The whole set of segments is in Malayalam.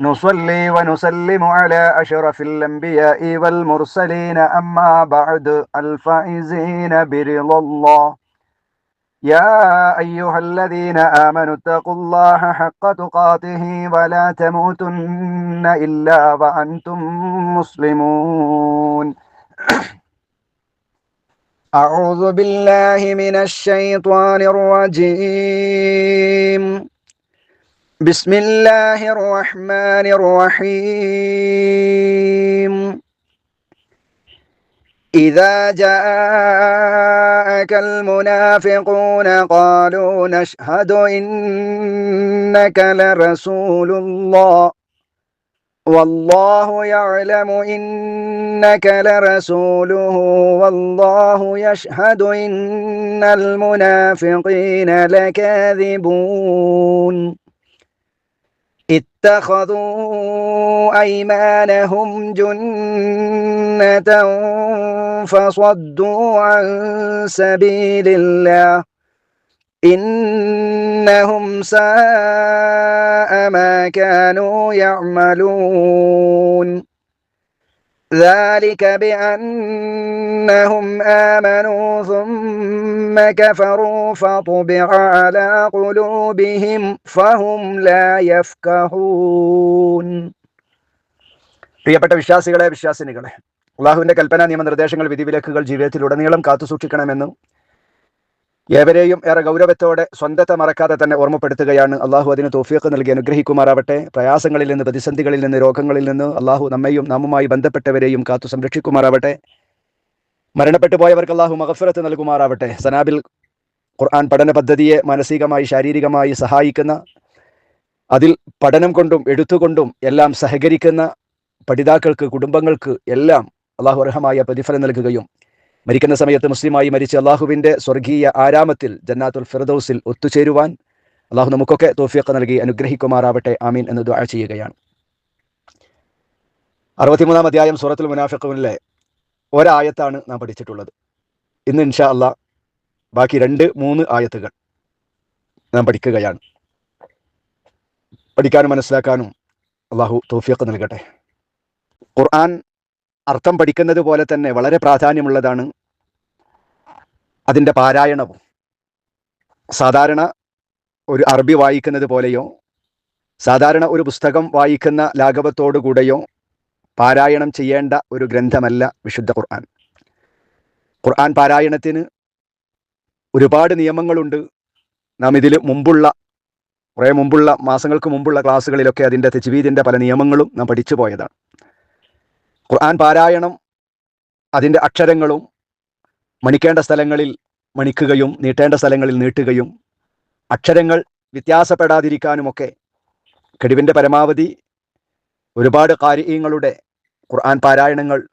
نصلي ونسلم على أشرف الأنبياء والمرسلين. أما بعد الفائزين برضا الله. يا أيها الذين آمنوا اتقوا الله حق تقاته ولا تموتن إلا وأنتم مسلمون. أعوذ بالله من الشيطان الرجيم. بسم الله الرحمن الرحيم. إذا جاءك المنافقون قالوا نشهد إنك لرسول الله. والله يعلم إنك لرسوله. والله يشهد إن المنافقين لكاذبون. اتخذوا أيمانهم جنة فصدوا عن سبيل الله. إنهم ساء ما كانوا يعملون. ذلك بأنهم آمنوا ثم كفروا فطبع على قلوبهم فهم لا يفقهون പ്രിയപ്പെട്ട വിശ്വാസികളെ വിശ്വാസിനികളെ അള്ളാഹുവിന്റെ കൽപ്പന നിയമനിർദ്ദേശങ്ങൾ വിധിവിലക്കുകൾ ജീവിതത്തിലുടനീളം കാത്തുസൂക്ഷിക്കണമെന്നും ഏവരെയും ഏറെ ഗൗരവത്തോടെ സ്വന്തത്തെ മറക്കാതെ തന്നെ ഓർമ്മപ്പെടുത്തുകയാണ്. അള്ളാഹു അതിന് തോഫിയൊക്കെ നൽകി അനുഗ്രഹിക്കുമാറാവട്ടെ. പ്രയാസങ്ങളിൽ നിന്ന് പ്രതിസന്ധികളിൽ നിന്ന് രോഗങ്ങളിൽ നിന്ന് അള്ളാഹു നമ്മയും നമ്മുമായി ബന്ധപ്പെട്ടവരെയും കാത്തു സംരക്ഷിക്കുമാറാവട്ടെ. മരണപ്പെട്ടു പോയവർക്ക് അള്ളാഹു മഹഫിറത്ത് നൽകുമാറാവട്ടെ. സനാബിൽ ഖുർആൻ പഠന പദ്ധതിയെ മാനസികമായി ശാരീരികമായി സഹായിക്കുന്ന അതിൽ പഠനം കൊണ്ടും എഴുത്തുകൊണ്ടും എല്ലാം സഹകരിക്കുന്ന പഠിതാക്കൾക്ക് കുടുംബങ്ങൾക്ക് എല്ലാം അള്ളാഹു അർഹമായ പ്രതിഫലം നൽകുകയും മരിക്കുന്ന സമയത്ത് മുസ്ലിമായി മരിച്ച അള്ളാഹുവിന്റെ സ്വർഗീയ ആരാമത്തിൽ ജന്നാത്തുൽ ഫിറദൌസിൽ ഒത്തുചേരുവാൻ അള്ളാഹു നമുക്കൊക്കെ തോഫിയൊക്കെ നൽകി അനുഗ്രഹിക്കുമാറാവട്ടെ. ആമീൻ എന്ന് ദുആ ചെയ്യുകയാണ്. അറുപത്തിമൂന്നാം അധ്യായം സൂറത്തുൽ മുനാഫിഖുവിലെ ഒരായത്താണ് നാം പഠിച്ചിട്ടുള്ളത്. ഇന്ന് ഇൻഷാ അള്ളാ ബാക്കി രണ്ട് മൂന്ന് ആയത്തുകൾ നാം പഠിക്കുകയാണ്. പഠിക്കാനും മനസ്സിലാക്കാനും അള്ളാഹു തോഫിയൊക്കെ നൽകട്ടെ. ഖുർആൻ അർത്ഥം പഠിക്കുന്നത് പോലെ തന്നെ വളരെ പ്രാധാന്യമുള്ളതാണ് അതിന്റെ പാരായണവും. സാധാരണ ഒരു അറബി വായിക്കുന്നത് പോലെയോ സാധാരണ ഒരു പുസ്തകം വായിക്കുന്ന ലാഘവത്തോടുകൂടെയോ പാരായണം ചെയ്യേണ്ട ഒരു ഗ്രന്ഥമല്ല വിശുദ്ധ ഖുർആൻ. ഖുർആൻ പാരായണത്തിന് ഒരുപാട് നിയമങ്ങളുണ്ട്. നാം ഇതിൽ മുമ്പുള്ള കുറേ മുമ്പുള്ള മാസങ്ങൾക്ക് മുമ്പുള്ള ക്ലാസ്സുകളിലൊക്കെ അതിന്റെ തെജ്വീദിന്റെ പല നിയമങ്ങളും നാം പഠിച്ചു പോയതാണ്. ഖുർആൻ പാരായണം അതിന്റെ അക്ഷരങ്ങളും മണിക്കേണ്ട സ്ഥലങ്ങളിൽ മണിക്കുകയും നീട്ടേണ്ട സ്ഥലങ്ങളിൽ നീട്ടുകയും അക്ഷരങ്ങൾ വ്യത്യാസപ്പെടാതിരിക്കാനുമൊക്കെ കെടുവിന്റെ പരമാവധി ഒരുപാട് കാര്യങ്ങളുടെ ഖുർആൻ പാരായണങ്ങൾ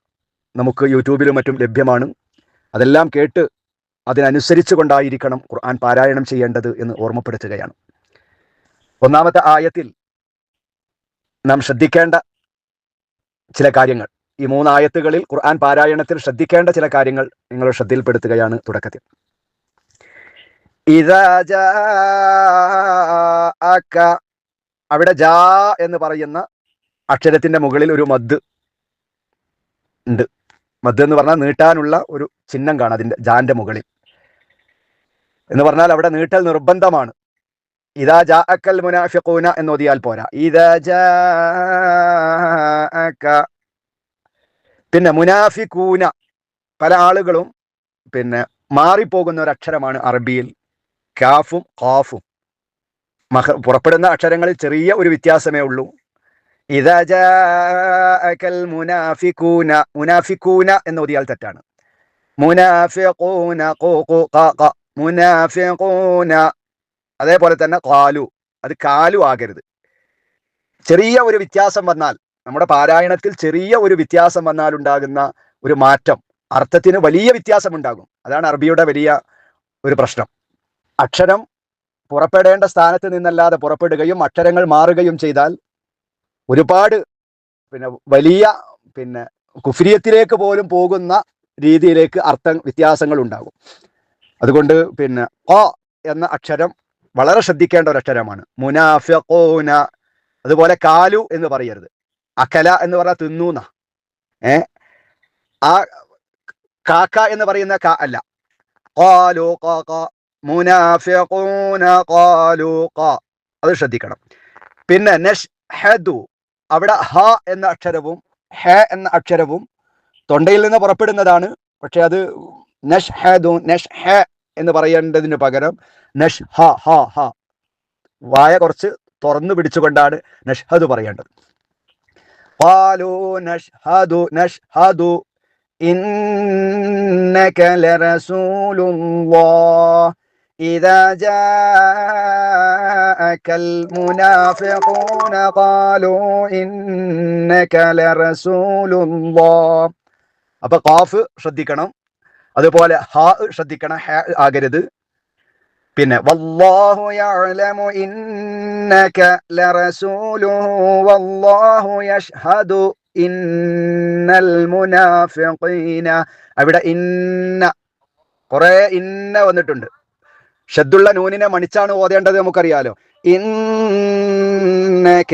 നമുക്ക് യൂട്യൂബിലും മറ്റും ലഭ്യമാണ്. അതെല്ലാം കേട്ട് അതിനനുസരിച്ച് കൊണ്ടായിരിക്കണം ഖുർആൻ പാരായണം ചെയ്യേണ്ടത് എന്ന് ഓർമ്മപ്പെടുത്തുകയാണ്. ഒന്നാമത്തെ ആയത്തിൽ നാം ശ്രദ്ധിക്കേണ്ട ചില കാര്യങ്ങൾ. ഈ മൂന്നായത്തുകളിൽ ഖുർആൻ പാരായണത്തിൽ ശ്രദ്ധിക്കേണ്ട ചില കാര്യങ്ങൾ നിങ്ങൾ ശ്രദ്ധയിൽപ്പെടുത്തുകയാണ് തുടക്കത്തിൽ. അവിടെ ജാ എന്ന് പറയുന്ന അക്ഷരത്തിന്റെ മുകളിൽ ഒരു മദ് ഉണ്ട്. മദ് എന്ന് പറഞ്ഞാൽ നീട്ടാനുള്ള ഒരു ചിഹ്നം കാണാം അതിന്റെ ജാന്റെ മുകളിൽ. എന്ന് പറഞ്ഞാൽ അവിടെ നീട്ടൽ നിർബന്ധമാണ്. ഇതാ ജാ അക്കൽ മുനാഫിഖൂന എന്നോതിയാൽ പോരാ. ഇതാ ജാ പിന്നെ മുനാഫിക്കൂന പല ആളുകളും പിന്നെ മാറിപ്പോകുന്ന ഒരു അക്ഷരമാണ് അറബിയിൽ. കാഫും ഖാഫും. മഹ പുറപ്പെടുന്ന അക്ഷരങ്ങളിൽ ചെറിയ ഒരു വ്യത്യാസമേ ഉള്ളൂ. ഇതജൽ മുനാഫിക്കൂന മുനാഫിക്കൂന എന്ന് ഓതിയാൽ തെറ്റാണ്. മുനാഫിഖൂന മുനാഫിഖൂന. അതേപോലെ തന്നെ കാലു അത് കാലു ആകരുത്. ചെറിയ ഒരു വ്യത്യാസം വന്നാൽ നമ്മുടെ പാരായണത്തിൽ ചെറിയ ഒരു വ്യത്യാസം വന്നാൽ ഉണ്ടാകുന്ന ഒരു മാറ്റം അർത്ഥത്തിന് വലിയ വ്യത്യാസം ഉണ്ടാകും. അതാണ് അറബിയുടെ വലിയ ഒരു പ്രശ്നം. അക്ഷരം പുറപ്പെടേണ്ട സ്ഥാനത്ത് നിന്നല്ലാതെ പുറപ്പെടുകയും അക്ഷരങ്ങൾ മാറുകയും ചെയ്താൽ ഒരുപാട് പിന്നെ വലിയ പിന്നെ കുഫ്രിയത്തിലേക്ക് പോലും പോകുന്ന രീതിയിലേക്ക് അർത്ഥ വ്യത്യാസങ്ങൾ ഉണ്ടാകും. അതുകൊണ്ട് പിന്നെ ഓ എന്ന അക്ഷരം വളരെ ശ്രദ്ധിക്കേണ്ട ഒരു അക്ഷരമാണ്. മുനാഫിഖൂന അതുപോലെ കാലു എന്ന് പറയരുത്. അക്കല എന്ന് പറഞ്ഞാൽ തിന്നൂന്ന. ഏ? ആ കാക്ക എന്ന് പറയുന്ന ക അല്ല. കാക്ക മുനാഫിഖൂന ഖാ. അത് ശ്രദ്ധിക്കണം. പിന്നെ നഷ്ഹദു അവിടെ ഹ എന്ന അക്ഷരവും ഹ എന്ന അക്ഷരവും തൊണ്ടയിൽ നിന്ന് പുറപ്പെടുന്നതാണ്. പക്ഷെ അത് നഷ് നഷ്ഹദു നഷ് ഹ എന്ന് പറയേണ്ടതിന് പകരം നഷ് ഹ ഹ ഹ. വായ കുറച്ച് തുറന്നു പിടിച്ചുകൊണ്ടാണ് നഷ്ഹദ് പറയേണ്ടത്. ഖാലു നഷ്ഹദു നഷ്ഹദു إنك لرسول الله إذا جاءك المنافقون قالوا إنك لرسول الله അപ്പൊ കാഫ് ശ്രദ്ധിക്കണം അതുപോലെ ഹാ ശ്രദ്ധിക്കണം ഹ ആകരുത് പിന്നെ വല്ലാഹു യഅലമു ഇന്നക ലറസൂലുഹു വല്ലാഹു യഷ്ഹദു ഇന്നൽ മുനാഫിഖീന. അവിടെ ഇന്ന കുറെ ഇന്ന വന്നിട്ടുണ്ട്. ഷദ്ദുള്ള നൂനിനെ മണിച്ചാണ് ഓതേണ്ടത് നമുക്കറിയാലോ. ഇന്നക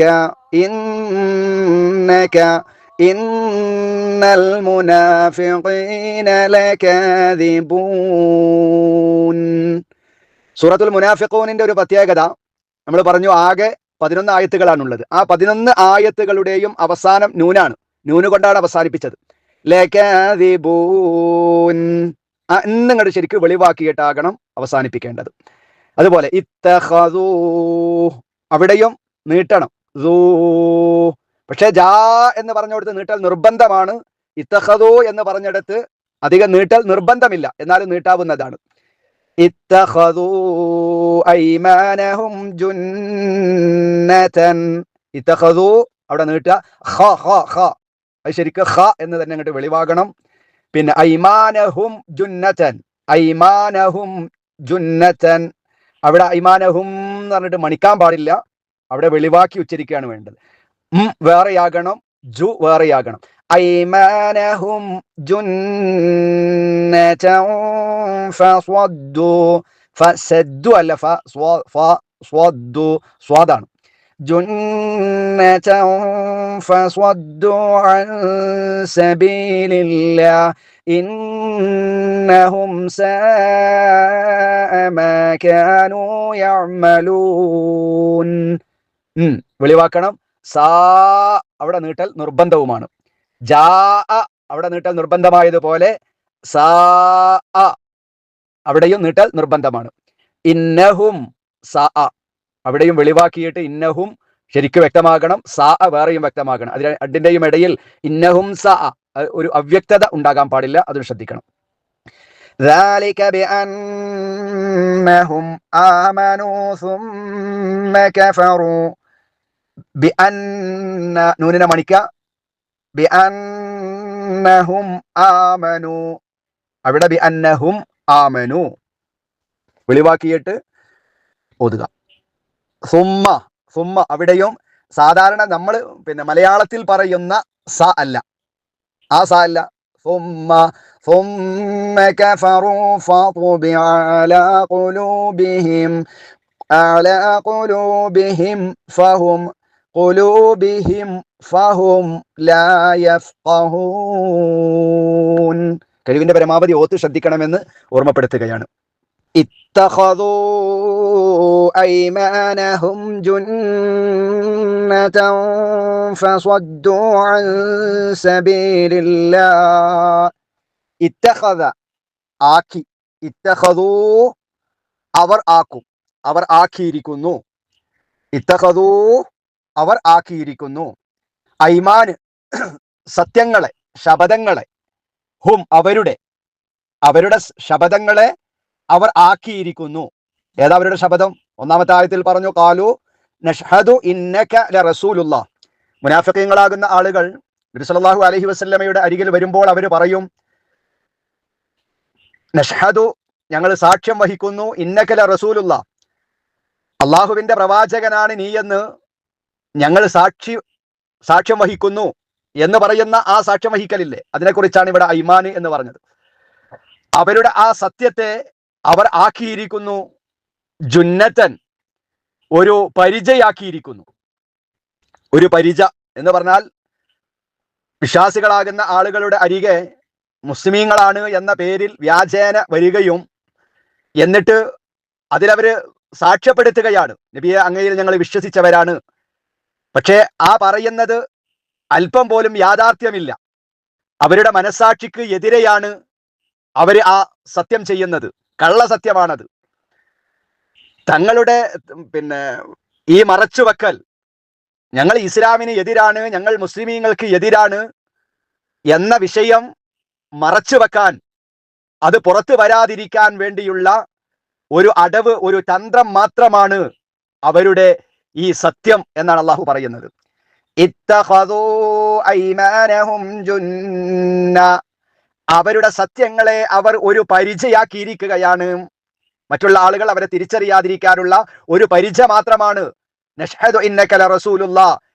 ഇന്നക ഇന്നൽ മുനാഫിഖീന ലകാദിബൂൻ. സൂറത്തുൽ മുനാഫിഖൂനിന്റെ ഒരു പ്രത്യേകത നമ്മൾ പറഞ്ഞു ആകെ പതിനൊന്ന് ആയത്തുകളാണുള്ളത്. ആ പതിനൊന്ന് ആയത്തുകളുടെയും അവസാനം നൂനാണ്. നൂന് കൊണ്ടാണ് അവസാനിപ്പിച്ചത്. എന്നിങ്ങോട്ട് ശരിക്കും വെളിവാക്കിയിട്ടാകണം അവസാനിപ്പിക്കേണ്ടത്. അതുപോലെ അവിടെയും നീട്ടണം. പക്ഷേ ജാ എന്ന് പറഞ്ഞിടത്ത് നീട്ടൽ നിർബന്ധമാണ്. ഇത്തഹദൂ എന്ന് പറഞ്ഞിടത്ത് അധികം നീട്ടൽ നിർബന്ധമില്ല. എന്നാലും നീട്ടാവുന്നതാണ്. ഇത്തഖദൂ ഐമാനഹും ജുന്നതൻ ഇത്തഖദൂ അവിടെ നീട്ട ഖ ഖ ഖ. അത് ശരിക്കും ഖ എന്ന് തന്നെ അങ്ങോട്ട് വെളിവാകണം. പിന്നെ ഐമാനഹും ജുന്നതൻ. ഐമാനഹും ജുന്നതൻ. അവിടെ ഐമാനഹും എന്ന് പറഞ്ഞിട്ട് മണിക്കാൻ പാടില്ല. അവിടെ വെളിവാക്കി ഉച്ചരിക്കുകയാണ് വേണ്ടത്. വേറെയാകണം ജു വേറെയാകണം. ഐമാനഹും ജുന്നതൻ ഫസ്വദ്ദു ഫസദ്ദു അല്ല ഫ സ്വ ഫ സ്വദ്ദു സ്വാദാണ് جنة فصدوا عن سبيل الله إنهم ساء ما كانوا يعملون ഉം വെളിവാക്കണം സാ അവിടെ നീട്ടൽ നിർബന്ധവുമാണ് ജാ അവിടെ നീട്ടൽ നിർബന്ധമായതുപോലെ സാ അവിടെയും നീട്ടൽ നിർബന്ധമാണ് ഇന്നഹും സാ അവിടെയും വെളിവാക്കിയിട്ട് ഇന്നഹും ശരിക്കും വ്യക്തമാകണം സാ വേറെയും വ്യക്തമാകണം അതിന് രണ്ടിന്റെയും ഇടയിൽ ഇന്നഹും സാ ഒരു അവ്യക്തത ഉണ്ടാകാൻ പാടില്ല അതും ശ്രദ്ധിക്കണം ذلك بأنهم آمنوا ثم كفروا ബിഅൻ നൂനിനെ മണിക്ക ബിഅന്നഹും ആമനു അവിടെ ബിഅന്നഹും ആമനു വെളിവാക്കിയിട്ട് ഓതുക സുമ്മ സുമ്മ അവിടെയും സാധാരണ നമ്മൾ പിന്നെ മലയാളത്തിൽ പറയുന്ന സ അല്ല ആ സ അല്ല സുമ്മ ثم كفروا فطبع على قلوبهم على قلوبهم فهم قلوبهم ഫഹും കഴിവിന്റെ പരമാവധി ഓത്ത് ശ്രദ്ധിക്കണമെന്ന് ഓർമ്മപ്പെടുത്തുകയാണ്. ഐമാനഹും അവർ ആക്കും. അവർ ആക്കിയിരിക്കുന്നു. ഇത്തഹദൂ അവർ ആക്കിയിരിക്കുന്നു. ഐമാന് സത്യങ്ങളെ ശപഥങ്ങളെ ഹും അവരുടെ അവരുടെ ശപഥങ്ങളെ അവർ ആക്കിയിരിക്കുന്നു. ഏതാ അവരുടെ ശപഥം? ഒന്നാമത്തെ ആയത്തിൽ പറഞ്ഞു കാലു നഷ്ഹദു ഇന്നക മുനാഫിക്കങ്ങളാകുന്ന ആളുകൾ നബി അലഹി വസല്ലമയുടെ അരികിൽ വരുമ്പോൾ അവർ പറയും നഷ്ഹദു ഞങ്ങൾ സാക്ഷ്യം വഹിക്കുന്നു ഇന്നക്കല റസൂലുള്ള. അള്ളാഹുവിന്റെ പ്രവാചകനാണ് നീയെന്ന് ഞങ്ങൾ സാക്ഷി സാക്ഷ്യം വഹിക്കുന്നു എന്ന് പറയുന്ന ആ സാക്ഷ്യം വഹിക്കലില്ലേ? അതിനെക്കുറിച്ചാണ് ഇവിടെ ഐമാന് എന്ന് പറഞ്ഞത്. അവരുടെ ആ സത്യത്തെ അവർ ആക്കിയിരിക്കുന്നു. ജുന്നത്തൻ ഒരു പരിചയാക്കിയിരിക്കുന്നു. ഒരു പരിച എന്ന് പറഞ്ഞാൽ വിശ്വാസികളാകുന്ന ആളുകളുടെ അരികെ മുസ്ലിമീങ്ങളാണ് എന്ന പേരിൽ വ്യാജേന വരികയും എന്നിട്ട് അതിലവര് സാക്ഷ്യപ്പെടുത്തുകയാണ്. നബിയെ അങ്ങയിൽ ഞങ്ങൾ വിശ്വസിച്ചവരാണ്. പക്ഷേ ആ പറയുന്നത് അല്പം പോലും യാഥാർത്ഥ്യമില്ല. അവരുടെ മനസാക്ഷിക്ക് എതിരെയാണ് അവർ ആ സത്യം ചെയ്യുന്നത്. കള്ളസത്യമാണത് തങ്ങളുടെ പിന്നെ ഈ മറച്ചുവെക്കൽ ഞങ്ങൾ ഇസ്ലാമിന് എതിരാണ് ഞങ്ങൾ മുസ്ലിമീങ്ങൾക്ക് എതിരാണ് എന്ന വിഷയം മറച്ചുവെക്കാൻ അത് പുറത്തു വരാതിരിക്കാൻ വേണ്ടിയുള്ള ഒരു അടവ് ഒരു തന്ത്രം മാത്രമാണ് അവരുടെ ഈ സത്യം എന്നാണ് അള്ളാഹു പറയുന്നത്. അവരുടെ സത്യങ്ങളെ അവർ ഒരു പരിചയാക്കിയിരിക്കുകയാണ്. മറ്റുള്ള ആളുകൾ അവരെ തിരിച്ചറിയാതിരിക്കാനുള്ള ഒരു പരിചയ മാത്രമാണ്.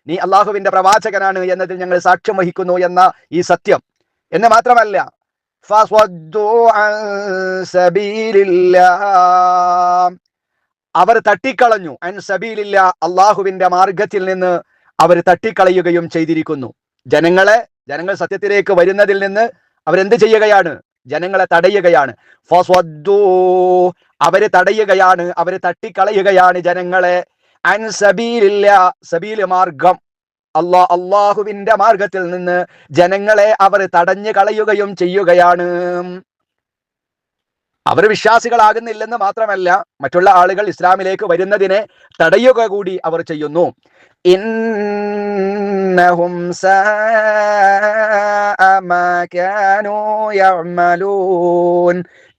നീ അള്ളാഹുവിന്റെ പ്രവാചകനാണ് എന്നതിൽ ഞങ്ങൾ സാക്ഷ്യം വഹിക്കുന്നു എന്ന ഈ സത്യം. എന്ന് മാത്രമല്ല. അവർ തട്ടിക്കളഞ്ഞു. അൻ സബീലില്ല അള്ളാഹുവിന്റെ മാർഗത്തിൽ നിന്ന് അവർ തട്ടിക്കളയുകയും ചെയ്തിരിക്കുന്നു. ജനങ്ങളെ ജനങ്ങൾ സത്യത്തിലേക്ക് വരുന്നതിൽ നിന്ന് അവരെന്ത് ചെയ്യുകയാണ്? ജനങ്ങളെ തടയുകയാണ്. അവർ തടയുകയാണ് അവർ തട്ടിക്കളയുകയാണ് ജനങ്ങളെ. അൻ സബീലില്ല സബീൽ മാർഗം അള്ളാ അള്ളാഹുവിന്റെ മാർഗത്തിൽ നിന്ന് ജനങ്ങളെ അവർ തടഞ്ഞു കളയുകയും ചെയ്യുകയാണ്. അവർ വിശ്വാസികളാകുന്നില്ലെന്ന് മാത്രമല്ല മറ്റുള്ള ആളുകൾ ഇസ്ലാമിലേക്ക് വരുന്നതിനെ തടയുക കൂടി അവർ ചെയ്യുന്നു.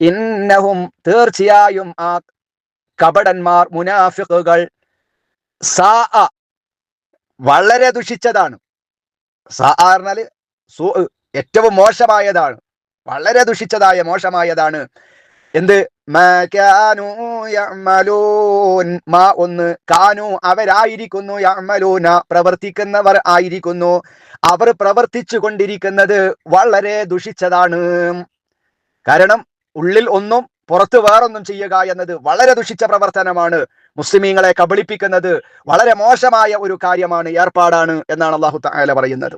ഇന്നഹും തീർച്ചയായും ആ കപടന്മാർ മുനാഫിഖുകൾ സാ വളരെ ദുഷിച്ചതാണ്. സൂ ഏറ്റവും മോശമായതാണ്. വളരെ ദുഷിച്ചതായ മോശമായതാണ്. എന്ത്? മാ ഒന്ന്. കാനു അവരായിരിക്കുന്നു യമലൂന പ്രവർത്തിക്കുന്നവർ ആയിരിക്കുന്നു. അവർ പ്രവർത്തിച്ചു കൊണ്ടിരിക്കുന്നത് വളരെ ദുഷിച്ചതാണ്. കാരണം ഉള്ളിൽ ഒന്നും പുറത്ത് വേറൊന്നും ചെയ്യുക എന്നത് വളരെ ദുഷിച്ച പ്രവർത്തനമാണ്. മുസ്ലിമീങ്ങളെ കബളിപ്പിക്കുന്നത് വളരെ മോശമായ ഒരു കാര്യമാണ് ഏർപ്പാടാണ് എന്നാണ് അള്ളാഹു താല പറയുന്നത്.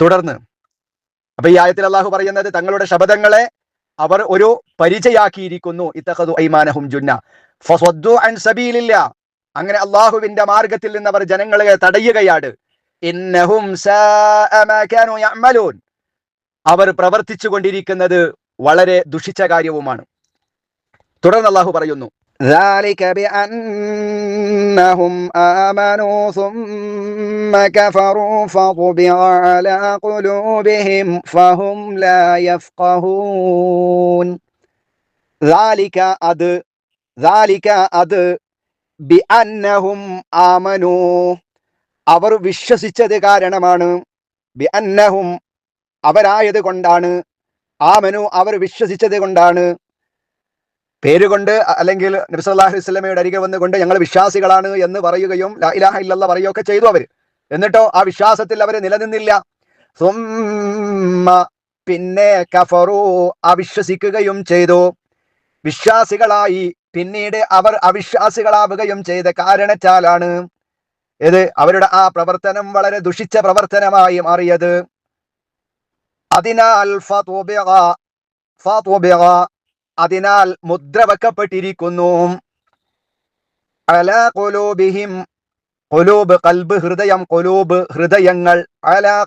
തുടർന്ന് അപ്പൊ ഈ ആയത്തിൽ അള്ളാഹു പറയുന്നത് തങ്ങളുടെ ശബ്ദങ്ങളെ അവർ ഒരു പരിചയാക്കിയിരിക്കുന്നു. ഇത്തഖദു ഐമാനഹും ജുന്ന. ഫസ്വദ്ദു അൻ സബീലില്ല. അങ്ങനെ അള്ളാഹുവിന്റെ മാർഗത്തിൽ നിന്ന് അവർ ജനങ്ങളെ തടയുകയാണ് ഇന്നഹും അവർ പ്രവർത്തിച്ചു കൊണ്ടിരിക്കുന്നത് വളരെ ദുഷിച്ച കാര്യവുമാണ്. തുടർന്ന് അള്ളാഹു പറയുന്നു ذلك بأنهم آمنوا ثم كفروا فطبع على قلوبهم فهم لا يفقهون ذلك അത് ذلك അത് بأنهم آمنوا അവർ വിശ്വസിച്ചത് കാരണമാണ് ബിഅന്നഹും അവരായത് കൊണ്ടാണ് ആമനു അവർ വിശ്വസിച്ചത് കൊണ്ടാണ് പേരുകൊണ്ട് അല്ലെങ്കിൽ നബിസല്ലാഹു അരികെ വന്നുകൊണ്ട് ഞങ്ങൾ വിശ്വാസികളാണ് എന്ന് പറയുകയും ലാ ഇലാഹ ഇല്ലല്ല പറയുകയൊക്കെ ചെയ്തു അവർ എന്നിട്ടോ ആ വിശ്വാസത്തിൽ അവർ നിലനിന്നില്ല. പിന്നെ കഫറു അവിശ്വസിക്കുകയും ചെയ്തു. വിശ്വാസികളായി പിന്നീട് അവർ അവിശ്വാസികളാവുകയും ചെയ്ത കാരണത്താലാണ് ഇത് അവരുടെ ആ പ്രവർത്തനം വളരെ ദുഷിച്ച പ്രവർത്തനമായി മാറിയത്. അതിനാൽ അതിനാൽ മുദ്ര വെക്കപ്പെട്ടിരിക്കുന്നു. അല കൊലൂബ് കൽബ് ഹൃദയം കൊലൂബ് ഹൃദയങ്ങൾ. അല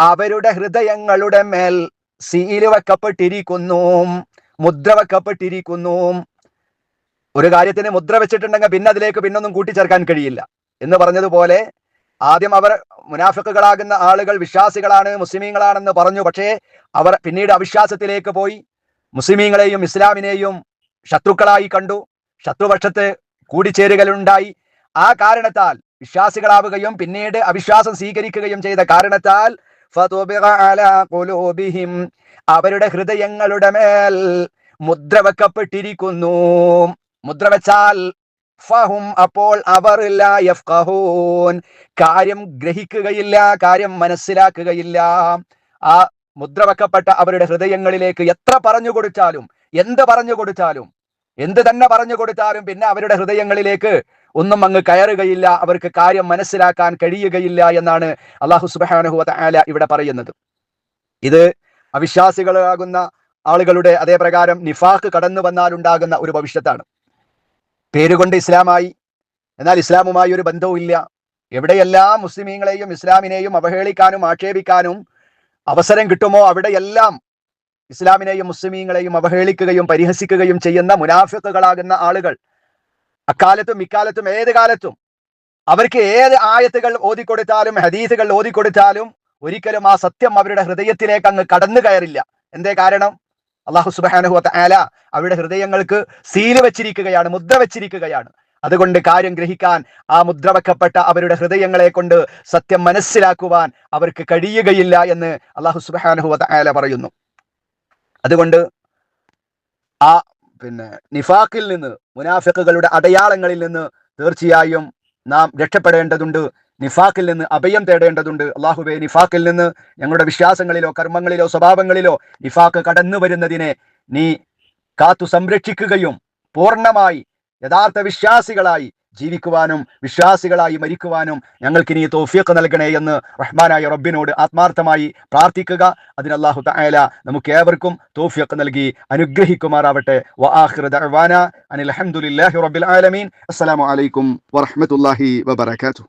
അവരുടെ ഹൃദയങ്ങളുടെ മേൽ സീൽ വെക്കപ്പെട്ടിരിക്കുന്നു. മുദ്ര വെക്കപ്പെട്ടിരിക്കുന്നു. ഒരു കാര്യത്തിന് മുദ്ര വെച്ചിട്ടുണ്ടെങ്കിൽ പിന്നെ അതിലേക്ക് പിന്നൊന്നും കൂട്ടിച്ചേർക്കാൻ കഴിയില്ല. എന്ന് പറഞ്ഞതുപോലെ ആദ്യം അവർ മുനാഫിക്കുകളാകുന്ന ആളുകൾ വിശ്വാസികളാണ് മുസ്ലിമീങ്ങളാണെന്ന് പറഞ്ഞു. പക്ഷേ അവർ പിന്നീട് അവിശ്വാസത്തിലേക്ക് പോയി. മുസ്ലിമീങ്ങളെയും ഇസ്ലാമിനെയും ശത്രുക്കളായി കണ്ടു. ശത്രുപക്ഷത്ത് കൂടിച്ചേരുകലുണ്ടായി. ആ കാരണത്താൽ വിശ്വാസികളാവുകയും പിന്നീട് അവിശ്വാസം സ്വീകരിക്കുകയും ചെയ്ത കാരണത്താൽ അവരുടെ ഹൃദയങ്ങളുടെ മേൽ മുദ്ര വെക്കപ്പെട്ടിരിക്കുന്നു മുദ്ര വെച്ചാൽ ഫഹും അപ്പോൾ അവർ കാര്യം ഗ്രഹിക്കുകയില്ല കാര്യം മനസ്സിലാക്കുകയില്ല. ആ മുദ്ര വെക്കപ്പെട്ട അവരുടെ ഹൃദയങ്ങളിലേക്ക് എത്ര പറഞ്ഞു കൊടുത്താലും എന്ത് പറഞ്ഞു കൊടുത്താലും എന്ത് തന്നെ പറഞ്ഞു കൊടുത്താലും പിന്നെ അവരുടെ ഹൃദയങ്ങളിലേക്ക് ഒന്നും അങ്ങ് കയറുകയില്ല അവർക്ക് കാര്യം മനസ്സിലാക്കാൻ കഴിയുകയില്ല എന്നാണ് അള്ളാഹു സുബാനഹു ആല ഇവിടെ പറയുന്നത്. ഇത് അവിശ്വാസികളാകുന്ന ആളുകളുടെ അതേപ്രകാരം നിഫാഖ് കടന്നു വന്നാൽ ഉണ്ടാകുന്ന ഒരു ഭവിഷ്യത്താണ്. പേരുകൊണ്ട് ഇസ്ലാമായി എന്നാൽ ഇസ്ലാമുമായി ഒരു ബന്ധവും ഇല്ല എവിടെയെല്ലാം മുസ്ലിമീങ്ങളെയും ഇസ്ലാമിനെയും അവഹേളിക്കാനും ആക്ഷേപിക്കാനും അവസരം കിട്ടുമോ അവിടെയെല്ലാം ഇസ്ലാമിനെയും മുസ്ലിമീങ്ങളെയും അവഹേളിക്കുകയും പരിഹസിക്കുകയും ചെയ്യുന്ന മുനാഫിക്കുകളാകുന്ന ആളുകൾ. അക്കാലത്തും ഇക്കാലത്തും ഏത് കാലത്തും അവർക്ക് ഏത് ആയത്തുകൾ ഓതിക്കൊടുത്താലും ഹദീസുകൾ ഓതിക്കൊടുത്താലും ഒരിക്കലും ആ സത്യം അവരുടെ ഹൃദയത്തിലേക്ക് അങ്ങ് കടന്നു കയറില്ല. എന്തേ കാരണം? അള്ളാഹു സുബാനഹു ആല അവരുടെ ഹൃദയങ്ങൾക്ക് സീൽ വെച്ചിരിക്കുകയാണ് മുദ്ര വെച്ചിരിക്കുകയാണ്. അതുകൊണ്ട് കാര്യം ഗ്രഹിക്കാൻ ആ മുദ്ര വെക്കപ്പെട്ട അവരുടെ ഹൃദയങ്ങളെ കൊണ്ട് സത്യം മനസ്സിലാക്കുവാൻ അവർക്ക് കഴിയുകയില്ല എന്ന് അള്ളാഹു സുബാനഹു ആല പറയുന്നു. അതുകൊണ്ട് ആ പിന്നെ നിഫാഖിൽ നിന്ന് മുനാഫിക്കുകളുടെ അടയാളങ്ങളിൽ നിന്ന് തീർച്ചയായും നാം രക്ഷപ്പെടേണ്ടതുണ്ട്. നിഫാഖിൽ നിന്ന് അഭയം തേടേണ്ടതുണ്ട്. അള്ളാഹുബെ നിഫാഖിൽ നിന്ന് ഞങ്ങളുടെ വിശ്വാസങ്ങളിലോ കർമ്മങ്ങളിലോ സ്വഭാവങ്ങളിലോ നിഫാഖ് കടന്നു വരുന്നതിനെ നീ കാത്തു സംരക്ഷിക്കുകയും പൂർണമായി യഥാർത്ഥ വിശ്വാസികളായി ജീവിക്കുവാനും വിശ്വാസികളായി മരിക്കുവാനും ഞങ്ങൾക്ക് ഇനി തോഫിയൊക്കെ നൽകണേ എന്ന് റഹ്മാനായ റബ്ബിനോട് ആത്മാർത്ഥമായി പ്രാർത്ഥിക്കുക. അതിന് തആല നമുക്ക് ഏവർക്കും തോഫിയൊക്കെ നൽകി അനുഗ്രഹിക്കുമാറാവട്ടെ. അനിൽ ഹംദുലില്ലാഹി റബ്ബിൽ ആലമീൻ. അസ്സലാമു അലൈക്കും വറഹ്മത്തുള്ളാഹി വബറകാതുഹു.